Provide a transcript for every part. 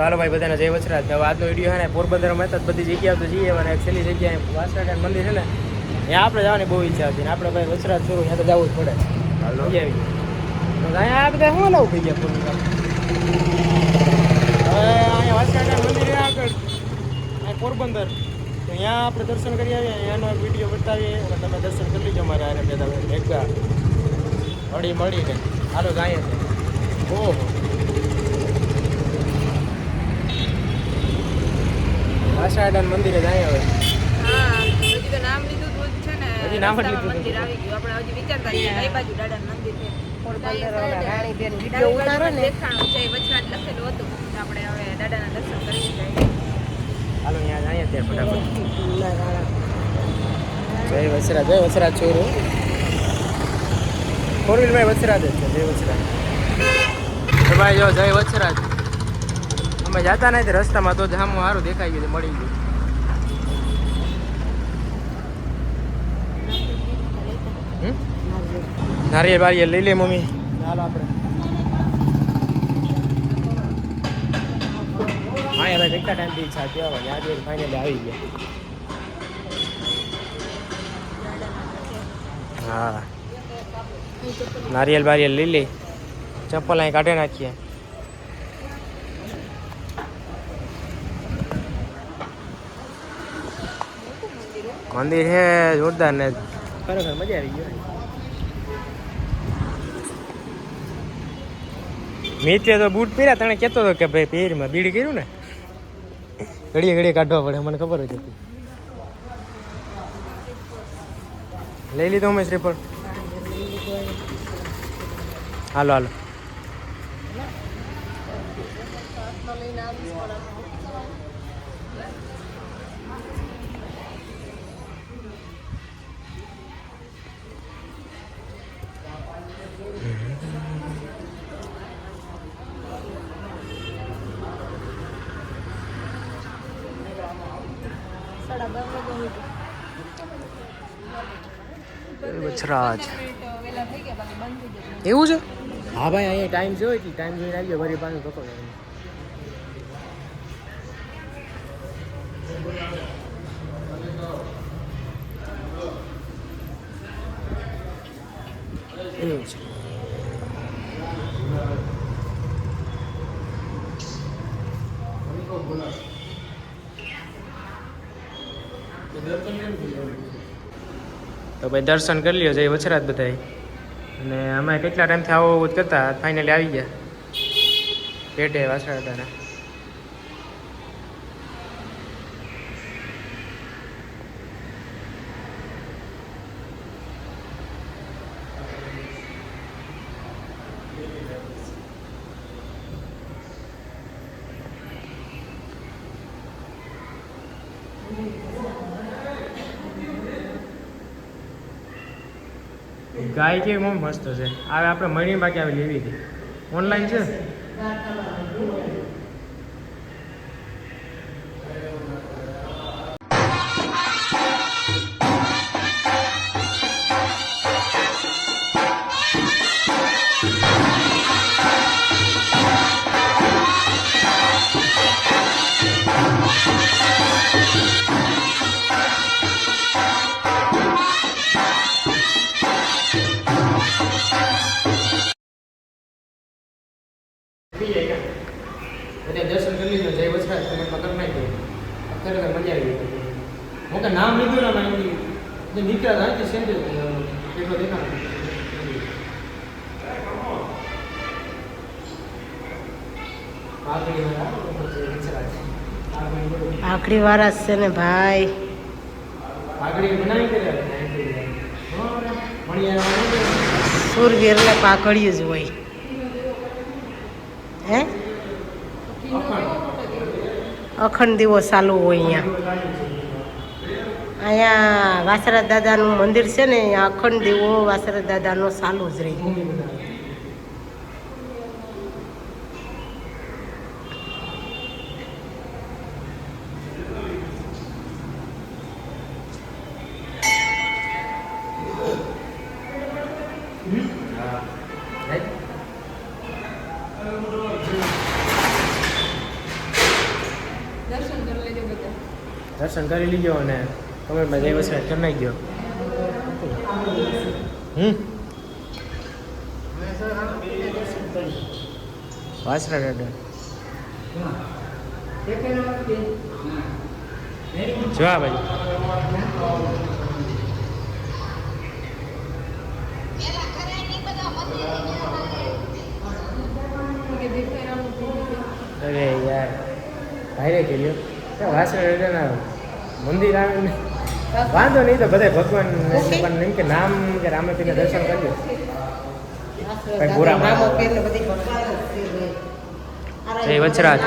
હાલો ભાઈ બધાને જય વચરાજ હવે આજનો વીડિયો છે ને પોરબંદરમાં હતા બધી જગ્યાઓ તો જઈએ અને છેલ્લી જગ્યાએ વાસણાકાંડ મંદિર છે ને ત્યાં આપણે જવાની બહુ ઈચ્છા હતી. ને આપણે ભાઈ વચરાજ છું ત્યાં તો જવું જ પડે. હાલો. આવી. તો અહીંયા આ બધા શું લાવું થઈ ગયા પૂરું હવે અહીંયા વાસણાકાંડ મંદિર આગળ. પોરબંદર. તો અહીંયા આપણે દર્શન કરી આવીએ અહીંયાનો એક વીડિયો બતાવીએ અને તમે દર્શન કરી લીજો મારે આને બધા ભેગા. હળી મળીને. હાલો છે ઓહો. વાસણાકાંડ મંદિરે જાય હવે હા હજી તો નામ લીધું તો જ છે ને. હજી નામ લીધું મંદિર આવી ગયું. આપણે હજી વિચારતા છીએ કઈ બાજુ દાદાનું મંદિર છે. રાણીબેન વીડિયો ઉતારો ને. દેખાણું છે લખેલું હતું આપણે હવે દાદાના દર્શન કરી જઈએ હાલો અહીંયા જાય ત્યાં ફટાફટ. જય વસરાજ જય વસરાજ ચોરું ફોર વસરાજ જ છે જય વસરાજ. ભાઈ જો જય વસરાજ. અમે જતા નથી રસ્તામાં તો જામ સારું દેખાઈ ગયું મળી ગયું. હમ? બારિયેલ લઈ લે મમ્મી. ચાલો આપણે. હા યાર કેટલા ટાઈમથી ઈચ્છા હવે આજે ફાઇનલી આવી ગયા. હા. નારિયેલ બારિયેલ લઈ લે. ચપ્પલ અહીં કાઢી નાખીએ. મંદિર છે જોરદાર ને. ખરેખર મજા આવી ગયો મિત્રે તો બૂટ પહેર્યા તને કહેતો હતો કે ભાઈ પહેરમાં બીડી કર્યું ને? ઘડીએ ઘડીએ કાઢવા પડે મને ખબર જ હતી. લઈ લીધો મેં શ્રીફળ હાલો હાલો. વછરાજ એવું છે? હા ભાઈ અહીંયા ટાઈમ છે એટલે ટાઈમ જોઈને આવી ગયો વરી પાણી પકડો એવું છે. તો ભાઈ દર્શન કરી લ્યો, જય વછરાત બધાએ અને અમે કેટલા ટાઈમથી આવો કરતા ફાઇનલી આવી ગયા. પેટે વાસણાટાના ગાય કેવી બહુ મસ્ત છે. આવે આપણે મણી બાકી આવી લેવી હતી ઓનલાઈન છે? બધા દર્શન કરી લીધો જય વછરાજ કમેન્ટમાં કરી નાખ્યું ખરેખર મજા આવી હું કે નામ લીધું ને મારી જે નીકળ્યા હતા તે સેન્ટર કેટલો દેખાડો આગળ વછરાજ આખરી વારસ છે ને ભાઈ. આખડી બનાવી કર્યા સુરવીર ને પાકડ્યું જ હોય. હે? અખંડ દીવો ચાલુ હોય અહીંયા. અહીંયા વાસરા દાદાનું મંદિર છે ને, અહીંયા અખંડ દીવો વાસરા દાદાનો ચાલુ જ રહી. દર્શન કરી લીજો અને કમેન્ટમાં જય વસરાજ કરી નાખજો હમ? વાસરા દાદા જોવા ભાઈ અરે યાર, ભાઈ ગયો વાસરા દાદાના મંદિર આવે ને. વાંધો નહીં તો બધા ભગવાન પણ એમ કે નામ કે રામેપીને દર્શન કરજો કઈ પૂરા ભગવાન. જય વચરાજ.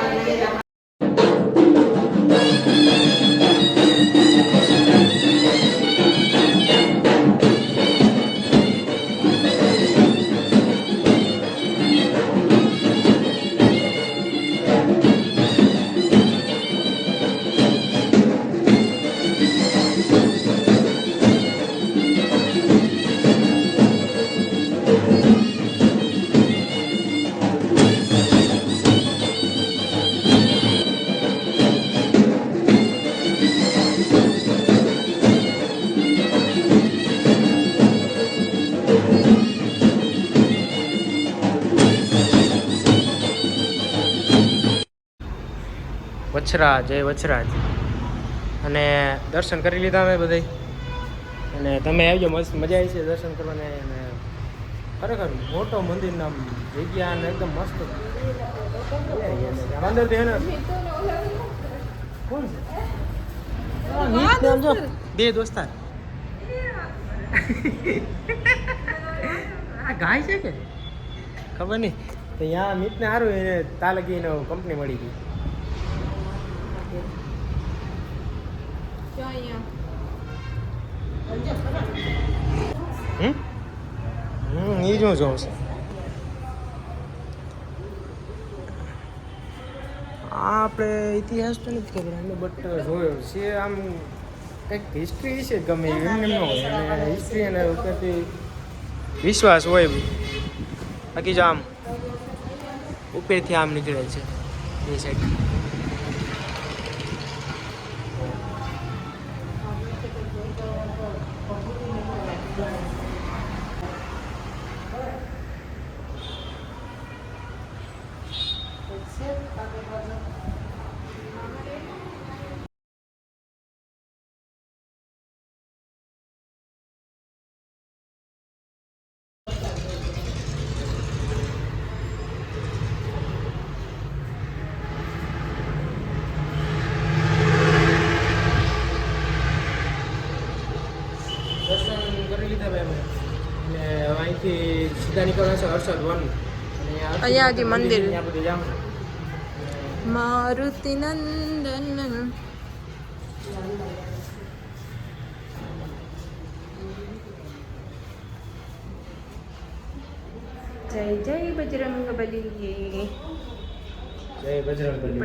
વછરા જય વછરાજ. અને દર્શન કરી લીધા અમે બધા અને તમે આવજો મસ્ત મજા આવી છે દર્શન કરવાને અને ખરેખર મોટો મંદિરના નામ જગ્યા અને એકદમ મસ્ત. અંદરથી હે ને. કોણ છે? ને બે દોસ્તાર. આ ગાય છે કે? ખબર નહીં. તો અહીંયા મિતને સારું એને તાલગી એને કંપની મળી ગઈ જો અહીંયા હમ હમ એ જ હું જોઉં છું આ આપણે ઇતિહાસ તો નથી ખબર અમને બટ જોયો છે આમ કંઈક હિસ્ટ્રી વિશે ગમે એમ એમ ન હોય અને હિસ્ટ્રી અને ઉપરથી વિશ્વાસ હોય બાકી જો આમ ઉપરથી આમ નીકળે છે એ સાઈડ દર્શન કરી લીધા ભાઈ અમે અને હવે અહીંથી સીધા નીકળવાના છે હર્ષદ વન અને અહીંયા હજી મંદિર. ત્યાં બધું જવાનું મારુતિ નંદન જય જય બજરંગ બલી જય બજરંગ બલી.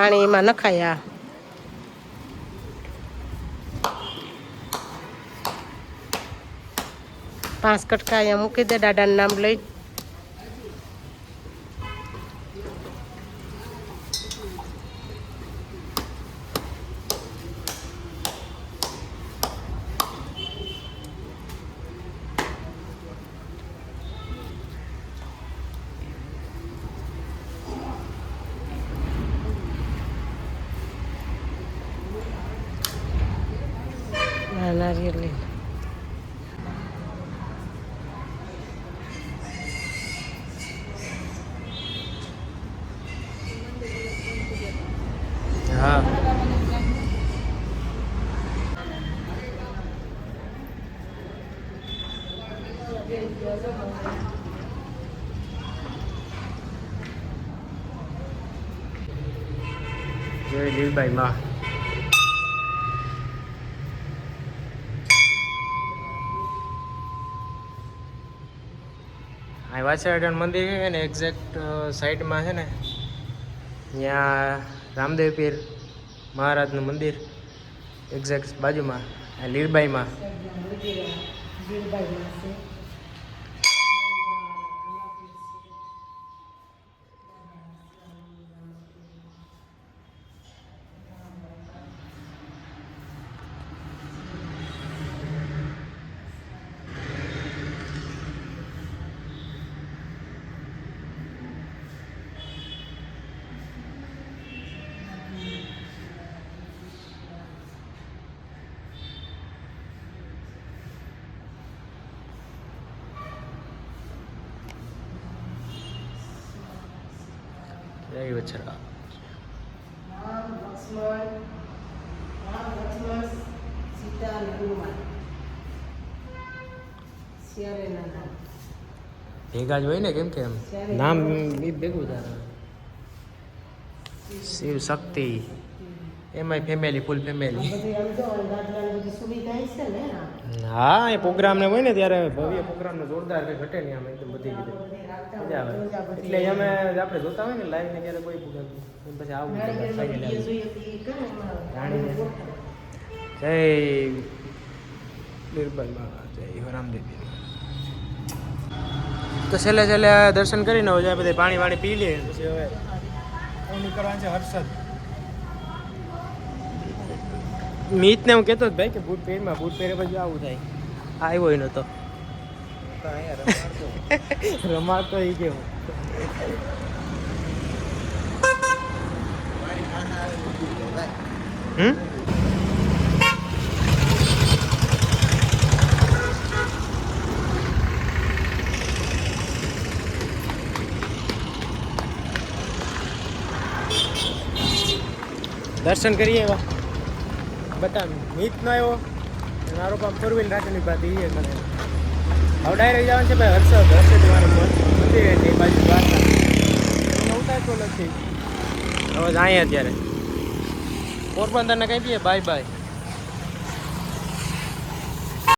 પાણી એમાં નખાય. પાંચ કટકા અહીંયા મૂકી દે દાદાનું નામ લઈ ના નારિયેળ લઈ લે. હા જય લીલબાઈ આ વાછરાડન મંદિર છે ને એક્ઝેક્ટ સાઈડમાં છે ને, ત્યાં રામદેવ પીર મહારાજનું મંદિર એક્ઝેક્ટ બાજુમાં લીરબાઈમાં. નામ ભેગા જ હોય ને કેમ કે એમ? નામ ભેગું થાય. શિવ શક્તિ. એમાંય ફેમિલી ફૂલ ફેમિલી બધી આમ જો ગાદલાની બધી સુવિધા છે ને આ. હા એ પ્રોગ્રામ ને હોય ને ત્યારે ભવ્ય પ્રોગ્રામ ને જોરદાર કંઈ ઘટે નહીં આમ એકદમ બધી રીતે. મજા આવે. એટલે અમે આપણે જોતા હોય ને લાઈવ ને ક્યારે કોઈ પૂછાતું પછી આવું. જય બિરબલ બાબા જય રામદેવ તો છેલ્લે છેલ્લે દર્શન કરીને હવે બધા પાણી વાણી પી લઈએ. પછી હવે નીકળવાનું છે હર્ષદ. મીતને હું કહેતો જ ભાઈ કે બૂટ પહેરમાં બૂટ પહેરે પછી આવું થાય. આવ્યો નતો રમાડતો એ હમ દર્શન કરીએ એવા. બતા મીત નો આવ્યો. મારો પામ ફોર વ્હીલ રાખેલી બાદ એ મને. હવે ડાયરેક્ટ જવાનું છે ભાઈ હર્ષદ હર્ષદ મારું મંદિર છે એ બાજુ દ્વારકા ઉતારતો નથી હવે જાય અત્યારે. પોરબંદરને કહી દઈએ બાય બાય